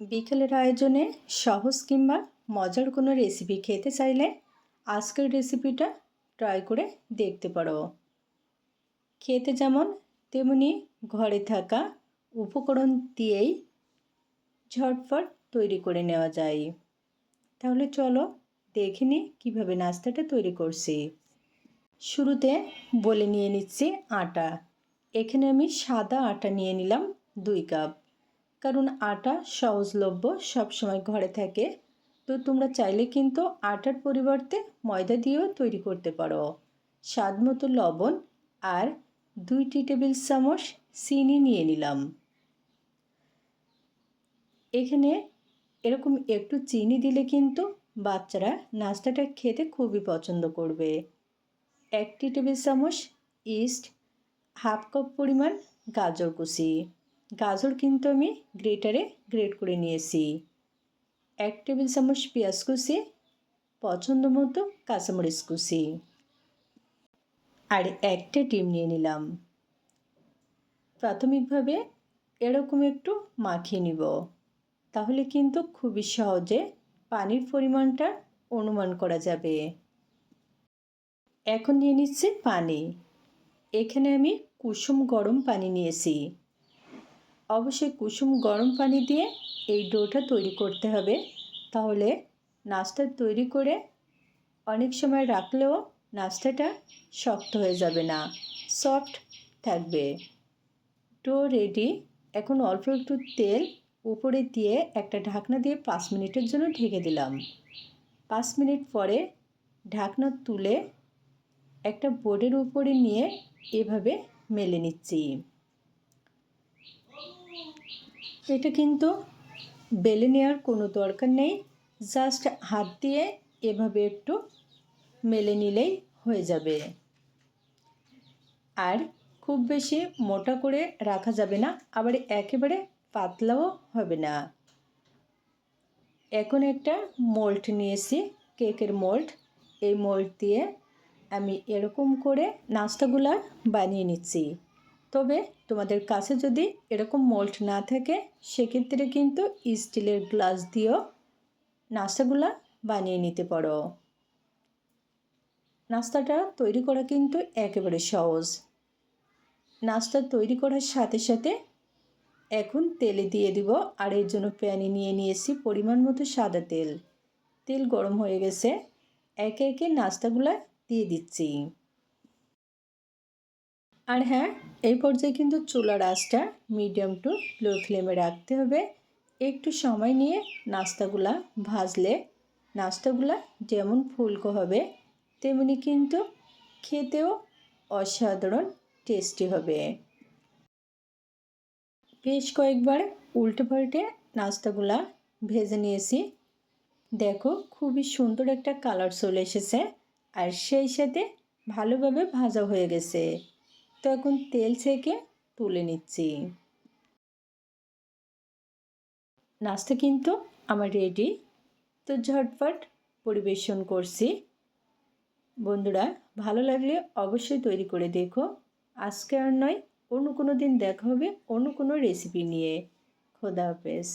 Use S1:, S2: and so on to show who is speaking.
S1: বিকেলের আয়োজনে সহজ কিংবা মজার কোনো রেসিপি খেতে চাইলে আজকের রেসিপিটা ট্রাই করে দেখতে পারো। খেতে যেমন তেমনি ঘরে থাকা উপকরণ দিয়েই ঝটফট তৈরি করে নেওয়া যায়। তাহলে চলো দেখে নিই কীভাবে নাস্তাটা তৈরি করছি। শুরুতে বলে নিয়ে নিচ্ছি আটা। এখানে আমি সাদা আটা নিয়ে নিলাম দুই কাপ। কারণ আটা সহজলভ্য সবসময় ঘরে থাকে। তো তোমরা চাইলে কিন্তু আটার পরিবর্তে ময়দা দিয়েও তৈরি করতে পারো। স্বাদ মতো লবণ আর দুইটি টেবিল চামচ চিনি নিয়ে নিলাম। এখানে এরকম একটু চিনি দিলে কিন্তু বাচ্চারা নাস্তাটা খেতে খুবই পছন্দ করবে। একটি টেবিল চামচ ইস্ট হাফ কাপ পরিমাণ গাজর কুচি। গাজর কিন্তু আমি গ্রেটারে গ্রেট করে নিয়েছি। এক টেবিল চামচ পেঁয়াজ কুচি, পছন্দ মতো কাঁচামরিচ কুচি। আর একটা ডিম নিয়ে নিলাম। প্রাথমিকভাবে এরকম একটু মাখিয়ে নিব, তাহলে কিন্তু খুবই সহজে পানির পরিমাণটা অনুমান করা যাবে। এখন নিয়ে নিচ্ছি পানি। এখানে আমি কুসুম গরম পানি নিয়েছি। অবশ্যই কুসুম গরম পানি দিয়ে এই ডোটা তৈরি করতে হবে। তাহলে নাস্তা তৈরি করে অনেক সময় রাখলেও নাস্তাটা শক্ত হয়ে যাবে না, সফট থাকবে। Dough ready. এখন অল্প একটু তেল উপরে দিয়ে একটা ঢাকনা দিয়ে পাঁচ মিনিটের জন্য ঢেকে দিলাম। পাঁচ মিনিট পরে ঢাকনা তুলে একটা বোর্ডের উপরে নিয়ে এভাবে মেলে নিচ্ছি। এটা কিন্তু বেলে নেওয়ার কোনো দরকার নেই। জাস্ট হাত দিয়ে এভাবে একটু মেলে নিলেই হয়ে যাবে। আর খুব বেশি মোটা করে রাখা যাবে না, আবার একেবারে পাতলাও হবে না। এখন একটা মোল্ড নিয়েছি কেকের মোল্ড এই মোল্ড দিয়ে আমি এরকম করে নাস্তাগুলা বানিয়ে নিচ্ছি। তবে তোমাদের কাছে যদি এরকম মোল্ড না থাকে, সেক্ষেত্রে কিন্তু স্টিলের গ্লাস দিয়েও নাস্তাগুলা বানিয়ে নিতে পারো। নাস্তাটা তৈরি করা কিন্তু একেবারে সহজ। নাস্তা তৈরি করার সাথে সাথে এখন তেলে দিয়ে দিব, আর এর জন্য প্যানে নিয়ে নিয়েছি পরিমাণ মতো সাদা তেল। তেল গরম হয়ে গেছে, একে একে নাস্তাগুলা দিয়ে দিচ্ছি। আর হ্যাঁ এই পর্যায়ে কিন্তু চুলার আঁচটা মিডিয়াম টু লো ফ্লেমে রাখতে হবে। একটু সময় নিয়ে নাস্তাগুলা ভাজলে, নাস্তাগুলা যেমন ফুলকো হবে, তেমনি কিন্তু খেতেও অসাধারণ টেস্টি হবে। বেশ কয়েকবার উল্টে পাল্টে নাস্তাগুলা ভেজে নিয়েছি। দেখো, খুবই সুন্দর একটা কালার চলে এসেছে, আর সেই সাথে ভালোভাবে ভাজা হয়ে গেছে। তো এখন তেল ছেঁকে তুলে নিচ্ছি। নাস্তা কিন্তু আমার রেডি তো ঝটপট পরিবেশন করছি। বন্ধুরা, ভালো লাগলে অবশ্যই তৈরি করে দেখো। আজকে আর নয়, অন্য কোনো দিন দেখা হবে অন্য কোনো রেসিপি নিয়ে। খোদা হাফেজ।